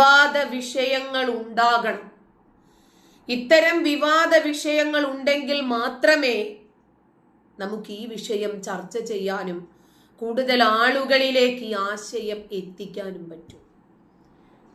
വിവാദ വിഷയങ്ങൾ ഉണ്ടാകണം. ഇത്തരം വിവാദ വിഷയങ്ങൾ ഉണ്ടെങ്കിൽ മാത്രമേ നമുക്ക് ഈ വിഷയം ചർച്ച ചെയ്യാനും കൂടുതൽ ആളുകളിലേക്ക് ഈ ആശയം എത്തിക്കാനും പറ്റൂ.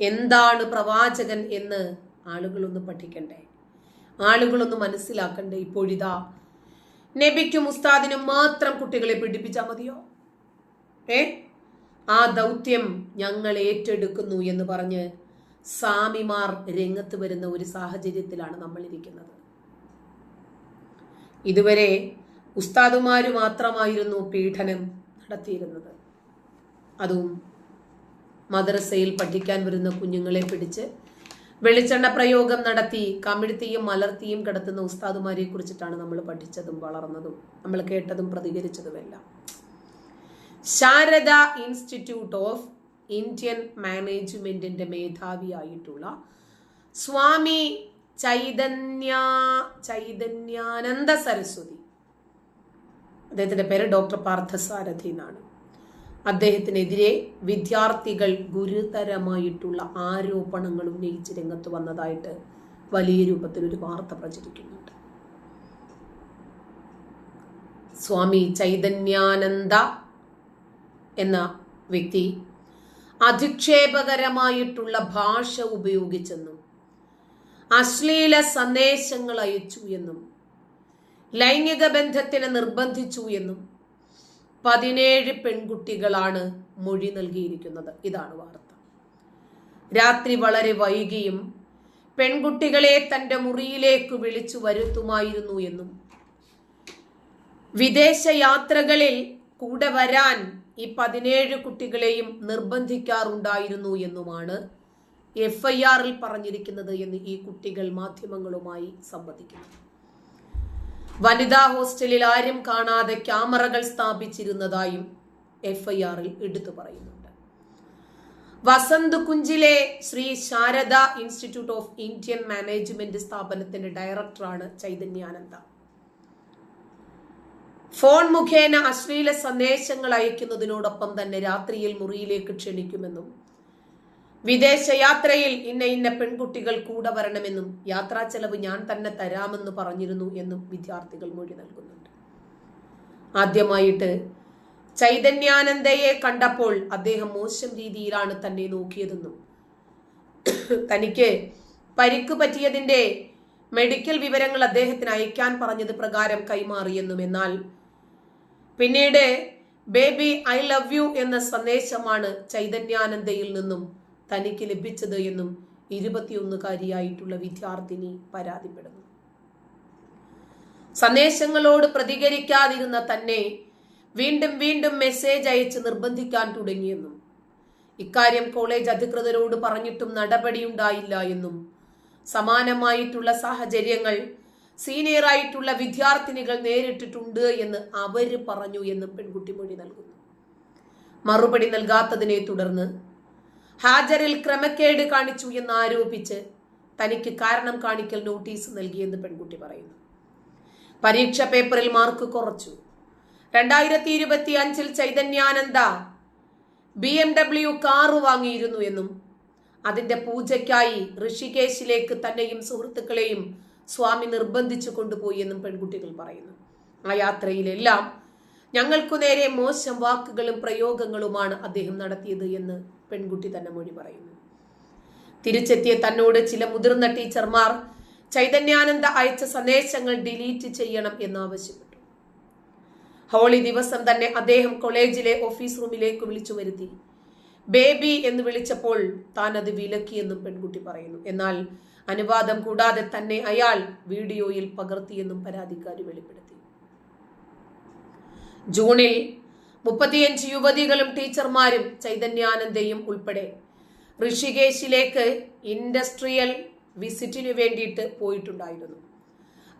എന്താണ് പ്രവാചകൻ എന്ന് ആളുകളൊന്ന് പഠിക്കണ്ടേ? ആളുകളൊന്ന് മനസ്സിലാക്കണ്ടേ ഇപ്പോഴിതാ? നബിക്കും ഉസ്താദിനും മാത്രം കുട്ടികളെ പീഡിപ്പിച്ചാൽ മതിയോ? ഏ? ആ ദൗത്യം ഞങ്ങൾ ഏറ്റെടുക്കുന്നു എന്ന് പറഞ്ഞ് സാമിമാർ രംഗത്ത് വരുന്ന ഒരു സാഹചര്യത്തിലാണ് നമ്മൾ ഇരിക്കുന്നത് ഇതുവരെ ഉസ്താദുമാര് മാത്രമായിരുന്നു പീഡനം നടത്തിയിരുന്നത്. അതും മദ്രസയിൽ പഠിക്കാൻ വരുന്ന കുഞ്ഞുങ്ങളെ പിടിച്ച് വെളിച്ചെണ്ണ പ്രയോഗം നടത്തി കമിഴ്ത്തിയും മലർത്തിയും കിടത്തുന്ന ഉസ്താദുമാരെ കുറിച്ചിട്ടാണ് നമ്മൾ പഠിച്ചതും വളർന്നതും. നമ്മൾ കേട്ടതും പ്രതികരിച്ചതുമെല്ലാം. ശാരദ ഇൻസ്റ്റിറ്റ്യൂട്ട് ഓഫ് ഇന്ത്യൻ മാനേജ്മെന്റിന്റെ മേധാവിയായിട്ടുള്ള സ്വാമി ചൈതന്യ ചൈതന്യാനന്ദ സരസ്വതി. അദ്ദേഹത്തിന്റെ പേര് ഡോക്ടർ പാർത്ഥസാരഥി എന്നാണ്. അദ്ദേഹത്തിനെതിരെ വിദ്യാർത്ഥികൾ ഗുരുതരമായിട്ടുള്ള ആരോപണങ്ങൾ ഉന്നയിച്ച് രംഗത്ത് വന്നതായിട്ട് വലിയ രൂപത്തിൽ ഒരു വാർത്ത പ്രചരിക്കുന്നുണ്ട്. സ്വാമി ചൈതന്യാനന്ദ എന്ന വ്യക്തി അധിക്ഷേപകരമായിട്ടുള്ള ഭാഷ ഉപയോഗിച്ചെന്നും അശ്ലീല സന്ദേശങ്ങൾ അയച്ചു എന്നും ലൈംഗിക ബന്ധത്തിന് നിർബന്ധിച്ചു എന്നും പതിനേഴ് പെൺകുട്ടികളാണ് മൊഴി നൽകിയിരിക്കുന്നത്. ഇതാണ് വാർത്ത. രാത്രി വളരെ വൈകിയും പെൺകുട്ടികളെ തന്റെ മുറിയിലേക്ക് വിളിച്ചു വരുത്തുമായിരുന്നു എന്നും വിദേശ യാത്രകളിൽ കൂടെ വരാൻ ഈ പതിനേഴ് കുട്ടികളെയും നിർബന്ധിക്കാറുണ്ടായിരുന്നു എന്നുമാണ് എഫ് ഐ ആറിൽ പറഞ്ഞിരിക്കുന്നത് എന്ന് ഈ കുട്ടികൾ മാധ്യമങ്ങളുമായി സംവദിക്കുന്നു. വനിതാ ഹോസ്റ്റലിൽ ആരും കാണാതെ ക്യാമറകൾ സ്ഥാപിച്ചിരുന്നതായും എഫ് ഐ ആറിൽ എടുത്തു പറയുന്നുണ്ട്. Vasant കുഞ്ചിലെ Sri Sharada institute of Indian management സ്ഥാപനത്തിന്റെ ഡയറക്ടറാണ് ചൈതന്യാനന്ദ. ഫോൺ മുഖേന അശ്ലീല സന്ദേശങ്ങൾ അയക്കുന്നതിനോടൊപ്പം തന്നെ രാത്രിയിൽ മുറിയിലേക്ക് ക്ഷണിക്കുമെന്നും വിദേശ യാത്രയിൽ ഇന്ന ഇന്ന പെൺകുട്ടികൾ കൂടെ വരണമെന്നും യാത്രാ ചെലവ് ഞാൻ തന്നെ തരാമെന്ന് പറഞ്ഞിരുന്നു എന്നും വിദ്യാർത്ഥികൾ മൊഴി നൽകുന്നുണ്ട്. ആദ്യമായിട്ട് ചൈതന്യാനന്ദയെ കണ്ടപ്പോൾ അദ്ദേഹം മോശം രീതിയിലാണ് തന്നെ നോക്കിയതെന്നും തനിക്ക് പരിക്ക് പറ്റിയതിന്റെ മെഡിക്കൽ വിവരങ്ങൾ അദ്ദേഹത്തിന് അയക്കാൻ പറഞ്ഞത് പ്രകാരം കൈമാറിയെന്നും എന്നാൽ പിന്നീട് ബേബി ഐ ലവ് യു എന്ന സന്ദേശമാണ് ചൈതന്യാനന്ദയിൽ നിന്നും തനിക്ക് ലഭിച്ചത് എന്നും ഇരുപത്തിയൊന്നുകാരിയായിട്ടുള്ള വിദ്യാർത്ഥിനി പരാതിപ്പെടുന്നു. സന്ദേശങ്ങളോട് പ്രതികരിക്കാതിരുന്ന തന്നെ വീണ്ടും വീണ്ടും മെസ്സേജ് അയച്ച് നിർബന്ധിക്കാൻ തുടങ്ങിയെന്നും ഇക്കാര്യം കോളേജ് അധികൃതരോട് പറഞ്ഞിട്ടും നടപടിയുണ്ടായില്ല എന്നും സമാനമായിട്ടുള്ള സാഹചര്യങ്ങൾ സീനിയർ ആയിട്ടുള്ള വിദ്യാർത്ഥിനികൾ നേരിട്ടിട്ടുണ്ട് എന്ന് അവർ പറഞ്ഞു എന്ന് പെൺകുട്ടി മൊഴി നൽകുന്നു. മറുപടി നൽകാത്തതിനെ തുടർന്ന് ഹാജറിൽ ക്രമക്കേട് കാണിച്ചു എന്ന് ആരോപിച്ച് തനിക്ക് കാരണം കാണിക്കൽ നോട്ടീസ് നൽകിയെന്ന് പെൺകുട്ടി പറയുന്നു. പരീക്ഷ പേപ്പറിൽ മാർക്ക് കുറച്ചു. രണ്ടായിരത്തി ഇരുപത്തി അഞ്ചിൽ Chaitanyananda B M W car വാങ്ങിയിരുന്നു എന്നും അതിന്റെ പൂജയ്ക്കായി ഋഷികേശിലേക്ക് തന്നെയും സുഹൃത്തുക്കളെയും സ്വാമി നിർബന്ധിച്ചു കൊണ്ടുപോയി എന്നും പെൺകുട്ടികൾ പറയുന്നു. ആ യാത്രയിലെല്ലാം ഞങ്ങൾക്കു നേരെ മോശം വാക്കുകളും പ്രയോഗങ്ങളുമാണ് അദ്ദേഹം നടത്തിയത് എന്ന് പെൺകുട്ടി തന്നെ മൊഴി പറയുന്നു. തിരിച്ചെത്തിയ തന്നോട് ചില മുതിർന്ന ടീച്ചർമാർ ചൈതന്യാനന്ദ അയച്ച സന്ദേശങ്ങൾ ഡിലീറ്റ് ചെയ്യണം എന്നാവശ്യപ്പെട്ടു ഹോളി ദിവസം തന്നെ അദ്ദേഹം കോളേജിലെ ഓഫീസ് റൂമിലേക്ക് വിളിച്ചു വരുത്തി. ബേബി എന്ന് വിളിച്ചപ്പോൾ താൻ അത് വിലക്കിയെന്നും പെൺകുട്ടി പറയുന്നു. എന്നാൽ അനുവാദം കൂടാതെ തന്നെ അയാൾ വീഡിയോയിൽ പകർത്തിയെന്നും പരാതിക്കാരി വെളിപ്പെടുത്തി. ജൂണിൽ മുപ്പത്തിയഞ്ച് യുവതികളും ടീച്ചർമാരും ചൈതന്യാനന്ദയും ഉൾപ്പെടെ ഋഷികേശിലേക്ക് ഇൻഡസ്ട്രിയൽ വിസിറ്റിനു വേണ്ടിയിട്ട് പോയിട്ടുണ്ടായിരുന്നു.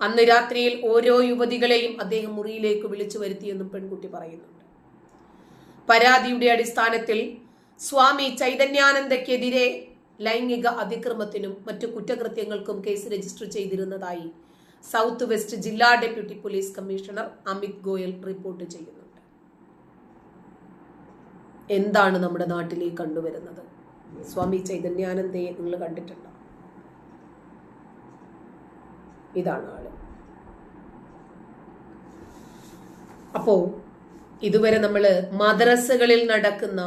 അന്ന് രാത്രിയിൽ ഓരോ യുവതികളെയും അദ്ദേഹം മുറിയിലേക്ക് വിളിച്ചു വരുത്തിയെന്നും പെൺകുട്ടി പറയുന്നുണ്ട്. പരാതിയുടെ അടിസ്ഥാനത്തിൽ സ്വാമി ചൈതന്യാനന്ദക്കെതിരെ ലൈംഗിക അതിക്രമത്തിനും മറ്റു കുറ്റകൃത്യങ്ങൾക്കും കേസ് രജിസ്റ്റർ ചെയ്തിരുന്നതായി സൗത്ത് വെസ്റ്റ് ജില്ലാ deputy police commissioner Amit Goyal report ചെയ്യുന്നുണ്ട്. എന്താണ് നമ്മുടെ നാട്ടിലേക്ക് കണ്ടുവരുന്നത്? സ്വാമി ചൈതന്യാനന്ദയെ നിങ്ങൾ കണ്ടിട്ടുണ്ടോ? ഇതാണ് ആൾ. അപ്പോ ഇതുവരെ നമ്മൾ മദ്രസകളിൽ നടക്കുന്ന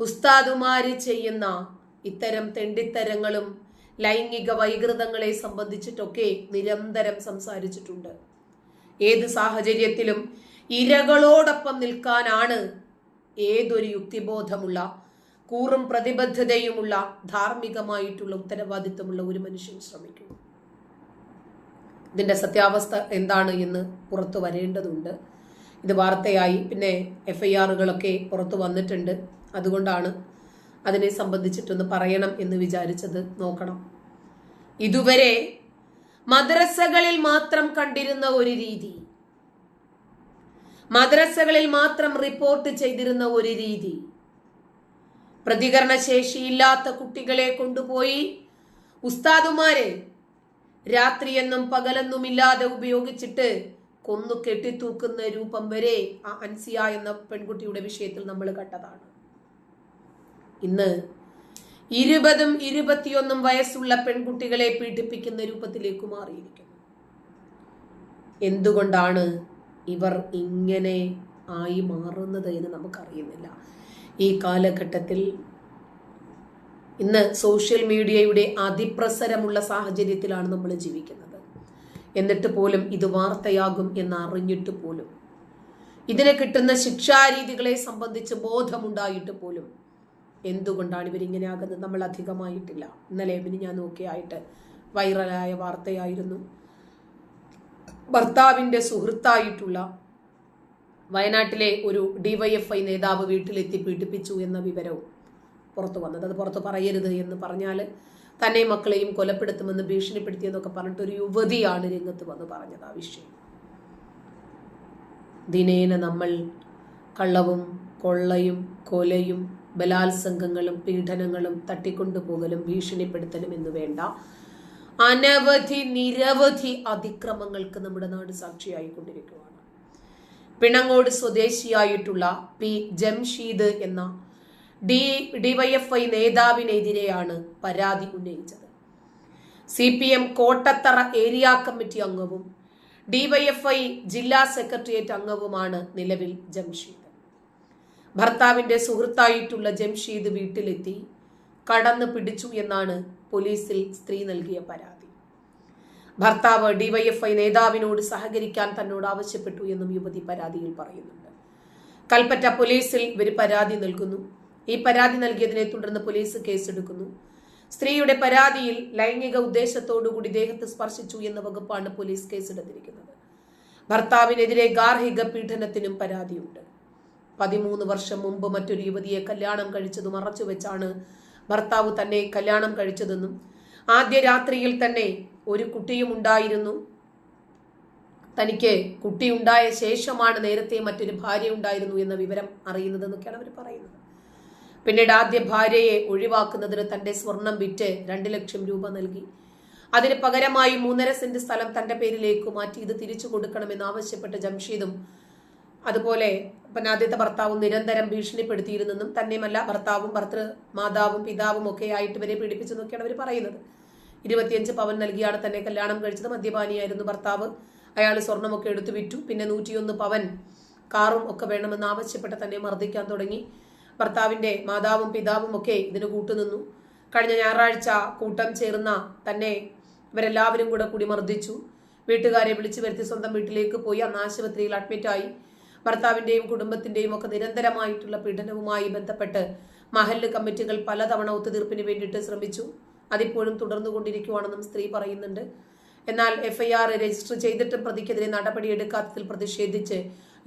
ഉസ്താദുമാര് ചെയ്യുന്ന ഇത്തരം തെണ്ടിത്തരങ്ങളും ലൈംഗിക വൈകൃതങ്ങളെ സംബന്ധിച്ചിട്ടൊക്കെ നിരന്തരം സംസാരിച്ചിട്ടുണ്ട്. ഏത് സാഹചര്യത്തിലും ഇരകളോടൊപ്പം നിൽക്കാനാണ് ഏതൊരു യുക്തിബോധമുള്ള കൂറും പ്രതിബദ്ധതയുമുള്ള ധാർമ്മികമായിട്ടുള്ള ഉത്തരവാദിത്വമുള്ള ഒരു മനുഷ്യൻ ശ്രമിക്കും. ഇതിന്റെ സത്യാവസ്ഥ എന്താണ് എന്ന് പുറത്തു വരേണ്ടതുണ്ട്. ഇത് വാർത്തയായി പിന്നെ എഫ് ഐ ആറുകളൊക്കെ പുറത്തു വന്നിട്ടുണ്ട്. അതുകൊണ്ടാണ് അതിനെ സംബന്ധിച്ചിട്ടൊന്ന് പറയണം എന്ന് വിചാരിച്ചത് നോക്കണം. ഇതുവരെ മദ്രസകളിൽ മാത്രം കണ്ടിരുന്ന ഒരു രീതി മദ്രസകളിൽ മാത്രം റിപ്പോർട്ട് ചെയ്തിരുന്ന ഒരു രീതി പ്രതികരണശേഷിയില്ലാത്ത കുട്ടികളെ കൊണ്ടുപോയി ഉസ്താദുമാരെ രാത്രിയെന്നും പകലെന്നും ഇല്ലാതെ ഉപയോഗിച്ചിട്ട് കൊന്നു കെട്ടിത്തൂക്കുന്ന രൂപം വരെ ആ അൻസിയ എന്ന പെൺകുട്ടിയുടെ വിഷയത്തിൽ നമ്മൾ കണ്ടതാണ്. ഇന്ന് ഇരുപതും ഇരുപത്തിയൊന്നും വയസ്സുള്ള പെൺകുട്ടികളെ പീഡിപ്പിക്കുന്ന രൂപത്തിലേക്ക് മാറിയിരിക്കുന്നു. എന്തുകൊണ്ടാണ് ഇവർ ഇങ്ങനെ ആയി മാറുന്നത് എന്ന് നമുക്കറിയുന്നില്ല. ഈ കാലഘട്ടത്തിൽ ഇന്ന് സോഷ്യൽ മീഡിയയുടെ അതിപ്രസരമുള്ള സാഹചര്യത്തിലാണ് നമ്മൾ ജീവിക്കുന്നത്. എന്നിട്ട് പോലും ഇത് വാർത്തയാകും എന്ന് അറിഞ്ഞിട്ട് പോലും ഇതിന് കിട്ടുന്ന ശിക്ഷാരീതികളെ സംബന്ധിച്ച് ബോധമുണ്ടായിട്ട് പോലും എന്തുകൊണ്ടാണ് ഇവരിങ്ങനെ ആകുന്നത്? നമ്മൾ അധികമായിട്ടില്ല. ഇന്നലെ പിന്നെ ഞാൻ നോക്കിയായിട്ട് വൈറലായ വാർത്തയായിരുന്നു. ഭർത്താവിന്റെ സുഹൃത്തായിട്ടുള്ള വയനാട്ടിലെ ഒരു ഡിവൈഎഫ്ഐ നേതാവ് വീട്ടിലെത്തി പീഡിപ്പിച്ചു എന്ന വിവരവും പുറത്തു വന്നത്. അത് പുറത്ത് പറയരുത് എന്ന് പറഞ്ഞാൽ തന്നെ മക്കളെയും കൊലപ്പെടുത്തുമെന്ന് ഭീഷണിപ്പെടുത്തിയെന്നൊക്കെ പറഞ്ഞിട്ട് ഒരു യുവതിയാണ് രംഗത്ത് വന്ന് പറഞ്ഞത് ആ വിഷയം. ദിനേന നമ്മൾ കള്ളവും കൊള്ളയും കൊലയും ബലാത്സംഗങ്ങളും പീഡനങ്ങളും തട്ടിക്കൊണ്ടുപോകലും ഭീഷണിപ്പെടുത്തലും എന്ന് വേണ്ട. അനവധി നിരവധി അതിക്രമങ്ങൾക്ക് നമ്മുടെ നാട് സാക്ഷിയായിക്കൊണ്ടിരിക്കുകയാണ്. പിണങ്ങോട് സ്വദേശിയായിട്ടുള്ള പി ജംഷീദ് എന്ന ഡി ഡിവൈഎഫ്ഐ നേതാവിനെതിരെയാണ് പരാതി ഉന്നയിച്ചത്. C P M Kottathara area committee അംഗവും ഡിവൈഎഫ്ഐ ജില്ലാ സെക്രട്ടേറിയറ്റ് അംഗവുമാണ് നിലവിൽ ജംഷീദ്. ഭർത്താവിന്റെ സുഹൃത്തായിട്ടുള്ള ജംഷീദ് വീട്ടിലെത്തി കടന്നു പിടിച്ചു എന്നാണ് പോലീസിൽ സ്ത്രീ നൽകിയ പരാതി. ഭർത്താവ് ഡിവൈഎഫ്ഐ നേതാവിനോട് സഹകരിക്കാൻ തന്നോട് ആവശ്യപ്പെട്ടു എന്നും യുവതി പരാതിയിൽ പറയുന്നുണ്ട്. കൽപ്പറ്റ പോലീസിൽ ഇവർ പരാതി നൽകുന്നു. ഈ പരാതി നൽകിയതിനെ തുടർന്ന് പോലീസ് കേസെടുക്കുന്നു. സ്ത്രീയുടെ പരാതിയിൽ ലൈംഗിക ഉദ്ദേശത്തോടുകൂടി ദേഹത്ത് സ്പർശിച്ചു എന്ന വകുപ്പാണ് പോലീസ് കേസെടുത്തിരിക്കുന്നത്. ഭർത്താവിനെതിരെ ഗാർഹിക പീഡനത്തിനും പരാതിയുണ്ട്. പതിമൂന്ന് വർഷം മുമ്പ് മറ്റൊരു യുവതിയെ കല്യാണം കഴിച്ചത് മറച്ചുവെച്ചാണ് ഭർത്താവ് തന്നെ കല്യാണം കഴിച്ചതെന്നും ആദ്യ രാത്രിയിൽ തന്നെ ഒരു കുട്ടിയും ഉണ്ടായിരുന്നു. തനിക്ക് കുട്ടിയുണ്ടായ ശേഷമാണ് നേരത്തെ മറ്റൊരു ഭാര്യ ഉണ്ടായിരുന്നു എന്ന വിവരം അറിയുന്നതെന്നൊക്കെയാണ് അവർ പറയുന്നത്. പിന്നീട് ആദ്യ ഭാര്യയെ ഒഴിവാക്കുന്നതിന് തന്റെ സ്വർണം വിറ്റ് രണ്ട് ലക്ഷം രൂപ നൽകി. അതിന് പകരമായി മൂന്നര സെന്റ് സ്ഥലം തന്റെ പേരിലേക്ക് മാറ്റി ഇത് തിരിച്ചു കൊടുക്കണമെന്ന് ആവശ്യപ്പെട്ട ജംഷീദും അതുപോലെ പിന്നെ ആദ്യത്തെ ഭർത്താവും നിരന്തരം ഭീഷണിപ്പെടുത്തിയിരുന്നെന്നും തന്നെയുമല്ല ഭർത്താവും ഭർത്തൃ മാതാവും പിതാവും ഒക്കെ ആയിട്ട് ഇവരെ പീഡിപ്പിച്ചെന്നൊക്കെയാണ് അവർ പറയുന്നത്. ഇരുപത്തിയഞ്ച് പവൻ നൽകിയാണ് തന്നെ കല്യാണം കഴിച്ചത്. മദ്യപാനിയായിരുന്നു ഭർത്താവ്. അയാൾ സ്വർണമൊക്കെ എടുത്തു വിറ്റു. പിന്നെ നൂറ്റിയൊന്ന് പവൻ കാറും ഒക്കെ വേണമെന്ന് ആവശ്യപ്പെട്ട് തന്നെ മർദ്ദിക്കാൻ തുടങ്ങി. ഭർത്താവിന്റെ മാതാവും പിതാവും ഒക്കെ ഇതിന് കൂട്ടുനിന്നു. കഴിഞ്ഞ ഞായറാഴ്ച കൂട്ടം ചേർന്ന തന്നെ ഇവരെല്ലാവരും കൂടെ കൂടി മർദ്ദിച്ചു. വീട്ടുകാരെ വിളിച്ചു വരുത്തി സ്വന്തം വീട്ടിലേക്ക് പോയി. അന്ന് ആശുപത്രിയിൽ അഡ്മിറ്റായി ഭർത്താവിന്റെയും കുടുംബത്തിന്റെയും ഒക്കെ നിരന്തരമായിട്ടുള്ള പീഡനവുമായി ബന്ധപ്പെട്ട് മഹല്ല് കമ്മിറ്റികൾ പലതവണ ഒത്തുതീർപ്പിന് വേണ്ടിയിട്ട് ശ്രമിച്ചു. അതിപ്പോഴും തുടർന്നുകൊണ്ടിരിക്കുവാണെന്നും സ്ത്രീ പറയുന്നുണ്ട്. എന്നാൽ എഫ്ഐആർ രജിസ്റ്റർ ചെയ്തിട്ടും പ്രതിക്കെതിരെ നടപടിയെടുക്കാത്തതിൽ പ്രതിഷേധിച്ച്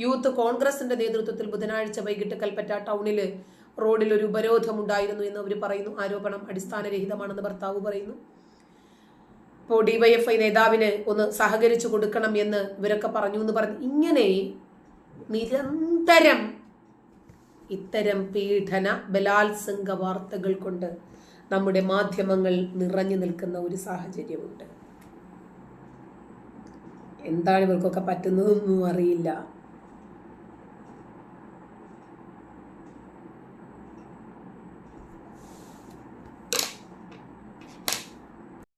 യൂത്ത് കോൺഗ്രസിന്റെ നേതൃത്വത്തിൽ ബുധനാഴ്ച വൈകിട്ട് കൽപ്പറ്റ ടൗണിൽ റോഡിൽ ഒരു ഉപരോധമുണ്ടായിരുന്നു എന്ന് അവർ പറയുന്നു. ആരോപണം അടിസ്ഥാനരഹിതമാണെന്ന് ഭർത്താവ് പറയുന്നു. ഇപ്പോൾ ഡിവൈഎഫ്ഐ നേതാവിന് ഒന്ന് സഹകരിച്ചു കൊടുക്കണം എന്ന് ഇവരൊക്കെ പറഞ്ഞു എന്ന് പറഞ്ഞു ഇങ്ങനെ നിരന്തരം ഇത്തരം പീഡന ബലാത്സംഗ വാർത്തകൾ കൊണ്ട് നമ്മുടെ മാധ്യമങ്ങൾ നിറഞ്ഞു നിൽക്കുന്ന ഒരു സാഹചര്യമുണ്ട്. എന്താണ് ഇവർക്കൊക്കെ പറ്റുന്നതൊന്നും അറിയില്ല.